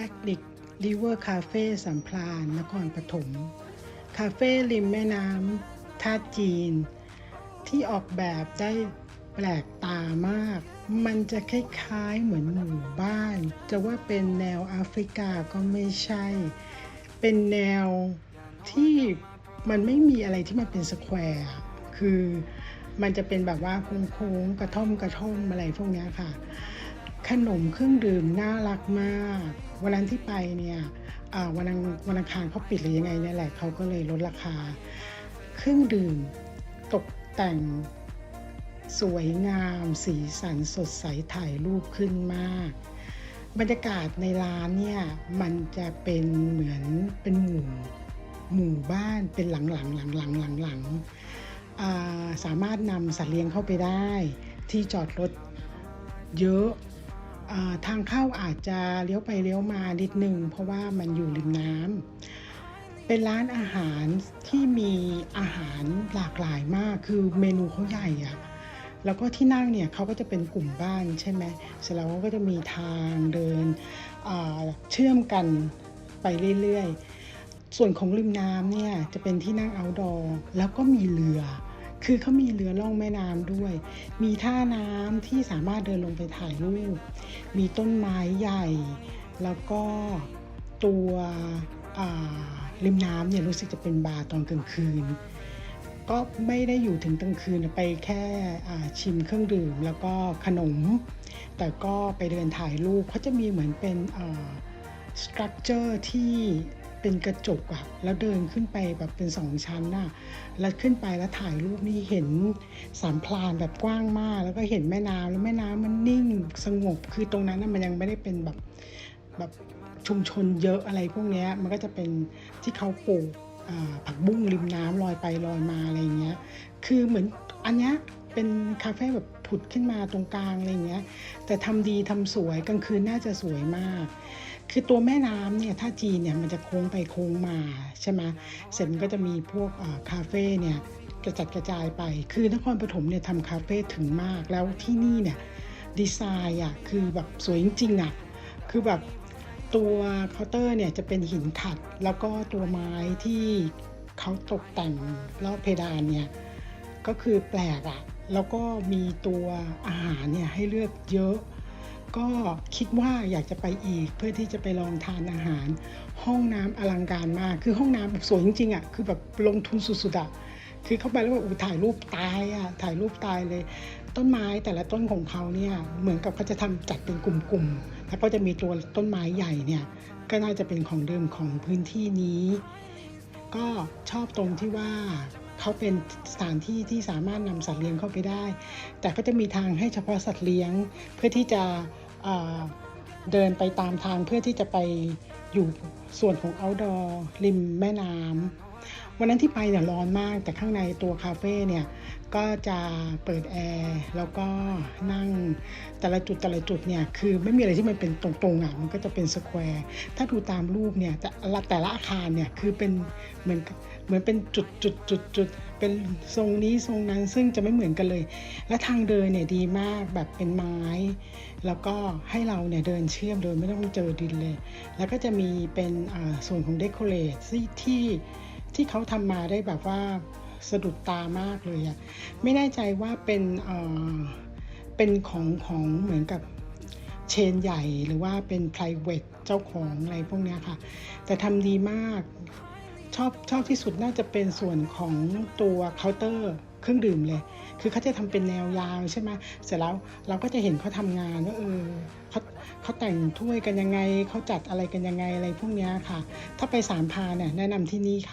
แอคดิกริเวอร์คาเฟ่สัมพลานนครปฐมคาเฟ่ริมแม่น้ำท่าจีน ที่ออกแบบได้แปลกตามาก มันจะคล้ายๆเหมือนหมู่บ้าน จะว่าเป็นแนวแอฟริกาก็ไม่ใช่ เป็นแนวที่มันไม่มีอะไรที่มันเป็นสแควร์ คือมันจะเป็นแบบว่าโค้งๆกระท่อมกระท่อมอะไรพวกนี้ค่ะ ขนมเครื่องดื่มน่ารักมาก วันนั้นที่ไปเนี่ยวันอังวันอังคารเขาปิดหรือยังไงเนี่ยแหละเขาก็เลยลดราคา เครื่องดื่มตกแต่งสวยงาม สีสันสดใสถ่ายรูปขึ้นมาก บรรยากาศในร้านเนี่ยมันจะเป็นเหมือนเป็นหมู่หมู่บ้านเป็นหลังหลังหลังหลังหลังหลังสามารถนำสัตว์เลี้ยงเข้าไปได้ ที่จอดรถเยอะ ทางเข้าอาจจะเลี้ยวไปเลี้ยวมานิดนึง เพราะว่ามันอยู่ริมน้ำเป็นร้านอาหารที่มีอาหารหลากหลายมากคือเมนูเขาใหญ่อะแล้วก็ที่นั่งเนี่ยเขาก็จะเป็นกลุ่มบ้านใช่ไหมเสร็จแล้วก็จะมีทางเดินเชื่อมกันไปเรื่อยๆ ส่วนของริมน้ำเนี่ยจะเป็นที่นั่ง outdoor แล้วก็มีเรือ คือเขามีเรือล่องแม่น้ำด้วย มีท่าน้ำที่สามารถเดินลงไปถ่ายรูป มีต้นไม้ใหญ่ แล้วก็ตัวริมน้ำเนี่ยรู้สึกจะเป็นบาร์ตอนกลางคืน ก็ไม่ได้อยู่ถึงกลางคืนไปแค่ชิมเครื่องดื่มแล้วก็ขนม แต่ก็ไปเดินถ่ายรูปเขาจะมีเหมือนเป็นสตรัคเจอร์ที่ เป็นกระจกอะแล้วเดินขึ้นไปแบบเป็นสองชั้นน่ะแล้วขึ้นไปแล้วถ่ายรูปนี่เห็นสามพลานแบบกว้างมาก แล้วก็เห็นแม่น้ำแล้วแม่น้ำมันนิ่งสงบคือตรงนั้นน่ะมันยังไม่ได้เป็นแบบแบบชุมชนเยอะอะไรพวกนี้มันก็จะเป็นที่เขาปลูกผักบุ้งริมน้ำลอยไปลอยมาอะไรอย่างเงี้ย คือเหมือนอันเนี้ยเป็นคาเฟ่แบบผุดขึ้นมาตรงกลางอะไรอย่างเงี้ย แต่ทำดีทำสวยกลางคืนน่าจะสวยมาก คือตัวแม่น้ำเนี่ยถ้าจีนเนี่ยมันจะโค้งไปโค้งมาใช่ไหมเสร็จมันก็จะมีพวกคาเฟ่เนี่ยกระจัดกระจายไป คือนครปฐมเนี่ยทำคาเฟ่ถึงมาก แล้วที่นี่เนี่ยดีไซน์อะคือแบบสวยจริงๆอะ คือแบบตัวเคาน์เตอร์เนี่ยจะเป็นหินขัด แล้วก็ตัวไม้ที่เขาตกแต่งรอบเพดานเนี่ยก็คือแปลกอะแล้วก็มีตัวอาหารเนี่ยให้เลือกเยอะ ก็คิดว่าอยากจะไปอีกเพื่อที่จะไปลองทานอาหาร ห้องน้ำอลังการมาก คือห้องน้ำแบบสวยจริงๆอะ่ะคือแบบลงทุนสุดๆอะ่ะคือเข้าไปแล้วแบบอุ๊ยถ่ายรูปตายอะ่ะถ่ายรูปตายเลย ต้นไม้แต่ละต้นของเขาเนี่ยเหมือนกับเขาจะทำจัดเป็นกลุ่มๆแล้วก็จะมีตัวต้นไม้ใหญ่เนี่ยก็น่าจะเป็นของเดิมของพื้นที่นี้ ก็ชอบตรงที่ว่า เขาเป็นสถานที่ที่สามารถนำสัตว์เลี้ยงเข้าไปได้ แต่ก็จะมีทางให้เฉพาะสัตว์เลี้ยงเพื่อที่จะเอ่อเดินไปตามทางเพื่อที่จะไปอยู่ส่วนของ outdoor ริมแม่น้ำ วันนั้นที่ไปเนี่ยร้อนมาก แต่ข้างในตัวคาเฟ่เนี่ยก็จะเปิดแอร์แล้วก็นั่งแต่ละจุดแต่ละจุดเนี่ยคือไม่มีอะไรที่มันเป็นตรงๆอะมันก็จะเป็นสแควร์ถ้าดูตามรูปเนี่ยแต่ละแต่ละอาคารเนี่ยคือเป็นเหมือนเหมือนเป็นจุดจุดจุดจุดเป็นทรงนี้ทรงนั้นซึ่งจะไม่เหมือนกันเลย และทางเดินเนี่ยดีมากแบบเป็นไม้ แล้วก็ให้เราเนี่ยเดินเชื่อมโดยไม่ต้องเจอดินเลย แล้วก็จะมีเป็นอ่าส่วนของเดคอเรทที่ ที่เขาทำมาได้แบบว่าสะดุดตามากเลยอะไม่แน่ใจว่าเป็นเอ่อเป็นของของเหมือนกับเชนใหญ่หรือว่าเป็น private เจ้าของอะไรพวกเนี้ยค่ะ แต่ทำดีมากชอบชอบที่สุดน่าจะเป็นส่วนของตัวเคาน์เตอร์เครื่องดื่มเลย คือเขาจะทำเป็นแนวยาวใช่ไหมเสร็จแล้วเราก็จะเห็นเขาทำงานว่าเออเขาเขาแต่งถ้วยกันยังไงเขาจัดอะไรกันยังไงอะไรพวกเนี้ยค่ะ ถ้าไปสามพานเนี่ยแนะนำที่นี่ค่ะ